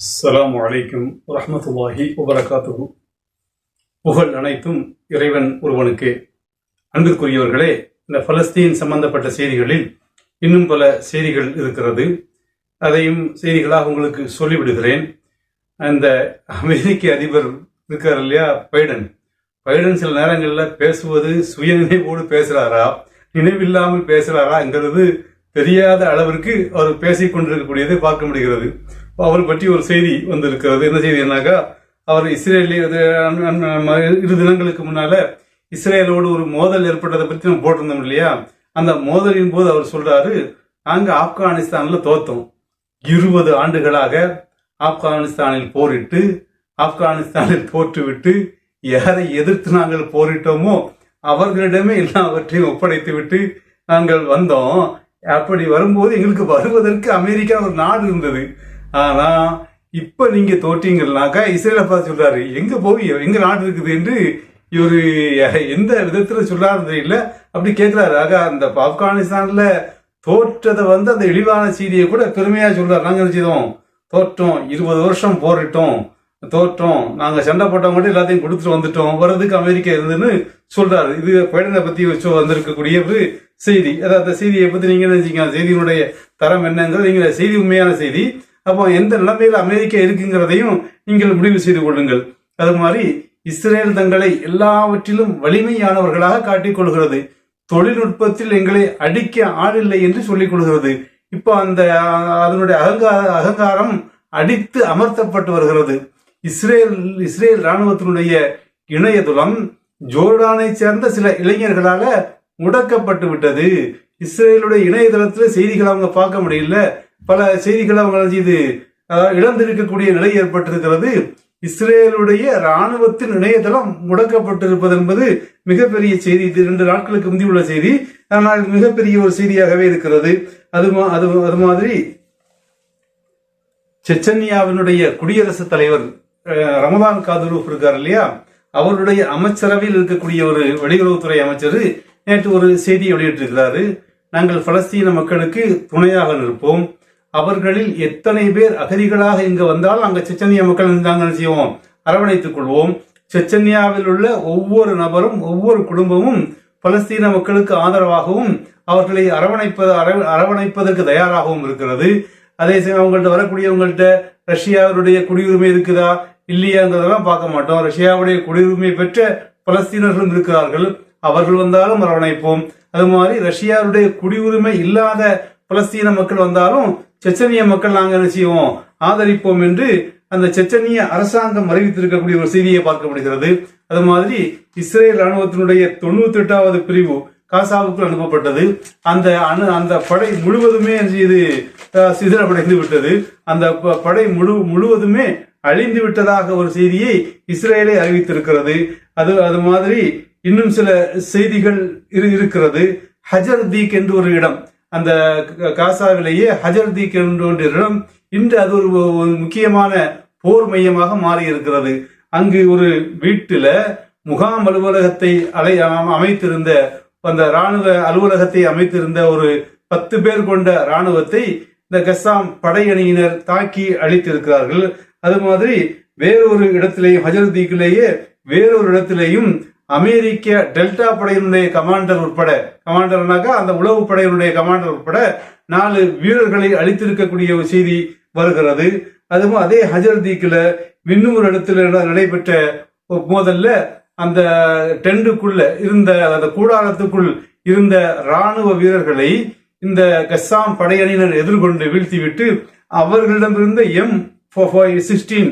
அஸ்லாம் வலைக்கும் ரஹமத்துல்லாஹி உபரகாத்து புகழ் அனைத்தும் இறைவன் ஒருவனுக்கு. அன்பிற்குரியவர்களே இந்த பலஸ்தீன் சம்பந்தப்பட்ட செய்திகளில் இன்னும் பல செய்திகள் இருக்கிறது. அதையும் செய்திகளாக உங்களுக்கு சொல்லிவிடுகிறேன். அந்த அமெரிக்க அதிபர் இருக்கார் இல்லையா பைடன். பைடன் சில நேரங்களில் பேசுவது சுய நினைவோடு பேசுறாரா நினைவில்லாமல் பேசுகிறாராங்கிறது தெரியாத அளவிற்கு அவர் பேசிக் கொண்டிருக்கக்கூடியது பார்க்க முடிகிறது. அவர் பற்றி ஒரு செய்தி வந்திருக்கிறது. என்ன செய்தினாக்கா அவர் இஸ்ரேலில் இரு தினங்களுக்கு முன்னால இஸ்ரேலோடு ஒரு மோதல் ஏற்பட்டதை பற்றி நம்ம போட்டிருந்தோம் இல்லையா? அந்த மோதலின் போது அவர் சொல்றாரு நாங்க ஆப்கானிஸ்தானில் தோத்தோம். இருபது ஆண்டுகளாக ஆப்கானிஸ்தானில் போரிட்டு ஆப்கானிஸ்தானில் போற்றுவிட்டு யாரை எதிர்த்து நாங்கள் போரிட்டோமோ அவர்களிடமே எல்லாவற்றையும் ஒப்படைத்து விட்டு நாங்கள் வந்தோம். அப்படி வரும்போது எங்களுக்கு வருவதற்கு அமெரிக்கா ஒரு நாடு இருந்தது. ஆனா இப்ப நீங்க தோற்றீங்கன்னாக்கா இஸ்ரேலை பார்த்து சொல்றாரு எங்க போய் எங்க நாடு இருக்குது? என்று இவர் எந்த விதத்துல சொல்றாரு தெரியல அப்படி கேட்கிறாரு ஆக அந்த ஆப்கானிஸ்தான்ல தோற்றதை வந்து அந்த இழிவான செய்தியை கூட பெருமையா சொல்றாரு. நாங்க என்ன செய்தோம்? தோற்றோம். இருபது வருஷம் போரிட்டோம். தோற்றோம். நாங்க சண்டை போட்டவங்க மட்டும் எல்லாத்தையும் கொடுத்துட்டு வந்துட்டோம். வர்றதுக்கு அமெரிக்கா இருந்துன்னு சொல்றாரு. இது பைடனை பத்தி வச்சு வந்திருக்கக்கூடிய ஒரு செய்தி. அதாவது அந்த செய்தியை பத்தி நீங்க என்ன நினைச்சீங்க? செய்தியினுடைய தரம் என்னங்கிறது நீங்க செய்தி உண்மையான செய்தி. அப்போ எந்த நிலைமையில் அமெரிக்கா இருக்குங்கிறதையும் நீங்கள் முடிவு செய்து கொள்ளுங்கள். அது மாதிரி இஸ்ரேல் தங்களை எல்லாவற்றிலும் வலிமையானவர்களாக காட்டிக் கொள்கிறது. தொழில்நுட்பத்தில் எங்களை அடிக்க ஆளில்லை என்று சொல்லிக் கொள்கிறது. இப்போ அந்த அதனுடைய அகங்கார அகங்காரம் அடித்து அமர்த்தப்பட்டு வருகிறது. இஸ்ரேல் இஸ்ரேல் இராணுவத்தினுடைய இணையதளம் ஜோர்டானை சேர்ந்த சில இளைஞர்களால முடக்கப்பட்டு விட்டது. இஸ்ரேலுடைய இணையதளத்தில் செய்திகளை அவங்க பார்க்க முடியல. பல செய்திகளை அவங்க இது இழந்திருக்கக்கூடிய நிலை ஏற்பட்டிருக்கிறது. இஸ்ரேலுடைய ராணுவத்தின் இணையதளம் முடக்கப்பட்டிருப்பது என்பது மிகப்பெரிய செய்தி. இது இரண்டு நாட்களுக்கு முந்தி உள்ள செய்தி. ஆனால் மிகப்பெரிய ஒரு செய்தியாகவே இருக்கிறது. அது அது அது மாதிரி செச்சன்யாவினுடைய குடியரசுத் தலைவர் அஹ், ரமதான் காதுரூப் இருக்கார் இல்லையா? அவருடைய அமைச்சரவையில் இருக்கக்கூடிய ஒரு வெளியுறவுத்துறை அமைச்சர் நேற்று ஒரு செய்தியை வெளியிட்டிருக்கிறாரு. நாங்கள் பலஸ்தீன மக்களுக்கு துணையாக நிற்போம். அவர்களில் எத்தனை பேர் அகதிகளாக இங்கு வந்தால் அங்கே செச்சன்யா மக்கள் நாங்கள் செய்வோம்? அரவணைத்துக் கொள்வோம். செச்சன்யாவில் உள்ள ஒவ்வொரு நபரும் ஒவ்வொரு குடும்பமும் பலஸ்தீன மக்களுக்கு ஆதரவாகவும் அவர்களை அரவணைப்பது அரவணைப்பதற்கு தயாராகவும் இருக்கிறது. அதே சமயம் அவங்கள்ட்ட வரக்கூடியவங்கள்ட்ட ரஷ்யாவுடைய குடியுரிமை இருக்குதா இல்லையாங்கிறதெல்லாம் பார்க்க மாட்டோம். ரஷ்யாவுடைய குடியுரிமை பெற்ற பலஸ்தீனர்களும் இருக்கிறார்கள். அவர்கள் வந்தாலும் அரவணைப்போம். அது மாதிரி ரஷ்யாவுடைய குடியுரிமை இல்லாத பலஸ்தீன மக்கள் வந்தாலும் செச்சனிய மக்கள் நாங்கள் என்ன செய்வோம்? ஆதரிப்போம் என்று அந்த செச்சனிய அரசாங்கம் அறிவித்திருக்கக்கூடிய ஒரு செய்தியை பார்க்க முடிகிறது. அது மாதிரி இஸ்ரேல் ராணுவத்தினுடைய தொண்ணூத்தி எட்டாவது பிரிவு காசாவுக்கு அனுப்பப்பட்டது. அந்த அணு அந்த படை முழுவதுமே இது சிதறமடைந்து சிதறப்படைந்து விட்டது. அந்த ப- படை முழு முழுவதுமே அழிந்து விட்டதாக ஒரு செய்தியை இஸ்ரேலே அறிவித்திருக்கிறது. அது அது மாதிரி இன்னும் சில செய்திகள் இரு- இருக்கிறது. ஹஜர் தீக் என்று ஒரு இடம். அந்த க- காசாவிலேயே ஹஜர்தீக் என்ற இடம் இன்று அது ஒரு ஒரு முக்கியமான போர் மையமாக மாறி இருக்கிறது அங்கு ஒரு வீட்டில் முகாம் அலுவலகத்தை அலை அமைத்திருந்த அந்த ராணுவ அலுவலகத்தை அமைத்திருந்த ஒரு பத்து பேர் கொண்ட ராணுவத்தை இந்த கசாம் படையணியினர் தாக்கி அழித்திருக்கிறார்கள். அது மாதிரி வேறொரு இடத்திலேயும் ஹஜர்தீக்கிலேயே வேறொரு இடத்திலேயும் அமெரிக்க டெல்டா படையினுடைய கமாண்டர் உட்பட கமாண்டர்னாக்கா அந்த உளவு படையினுடைய கமாண்டர் உட்பட நாலு வீரர்களை அழித்திருக்கக்கூடிய ஒரு செய்தி வருகிறது. அதுவும் அதே ஹஜர் தீக்கில இன்னும் ஒரு இடத்துல நடைபெற்ற மோதல்ல அந்த டெண்டுக்குள்ள இருந்த அந்த கூடாரத்துக்குள் இருந்த ராணுவ வீரர்களை இந்த கஸ்ஸாம் படையணியினர் எதிர்கொண்டு வீழ்த்திவிட்டு அவர்களிடமிருந்த எம் சிக்ஸ்டீன்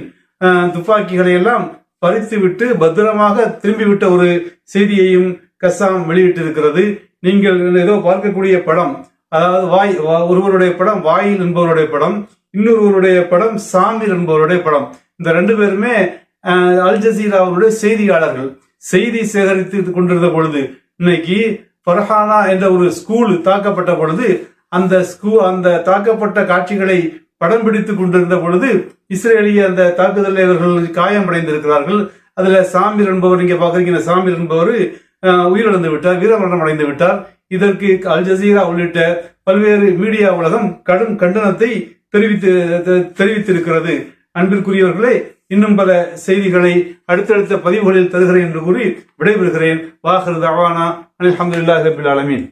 துப்பாக்கிகளை எல்லாம் பறித்துவிட்டு பத்திரமாக திரும்பிவிட்ட ஒரு செய்தியையும் கசாம் வெளியிட்டிருக்கிறது. நீங்கள் ஏதோ பார்க்கக்கூடிய படம் அதாவது வாய் வா- ஒருவருடைய படம் வாயில் என்பவருடைய படம் இன்னொருவருடைய படம் சாமிர் என்பவருடைய படம். இந்த ரெண்டு பேருமே அல் ஜசீராவுடைய செய்தியாளர்கள். செய்தி சேகரித்து கொண்டிருந்த பொழுது இன்னைக்கு ஃபர்ஹானா என்ற ஒரு ஸ்கூல் தாக்கப்பட்ட பொழுது அந்த ஸ்கூ அந்த தாக்கப்பட்ட காட்சிகளை படம் பிடித்து கொண்டிருந்த பொழுது இஸ்ரேலிய அந்த தாக்குதலில் இவர்கள் காயமடைந்திருக்கிறார்கள். அதுல சாமிர் என்பவர் இங்க பாக்குறீங்க இந்த சாமிர் என்பவர் உயிரிழந்து விட்டார் வீரமரணம் அடைந்து விட்டார். இதற்கு அல் ஜசீரா உள்ளிட்ட பல்வேறு மீடியா உலகம் கடும் கண்டனத்தை தெரிவித்து தெரிவித்திருக்கிறது. அன்பிற்குரியவர்களே இன்னும் பல செய்திகளை அடுத்தடுத்த பதிவுகளில் தருகிறேன் என்று கூறி விடைபெறுகிறேன். வாஹர் தவானா அலமதுல்லாஹ் ரபில் ஆலமீன்.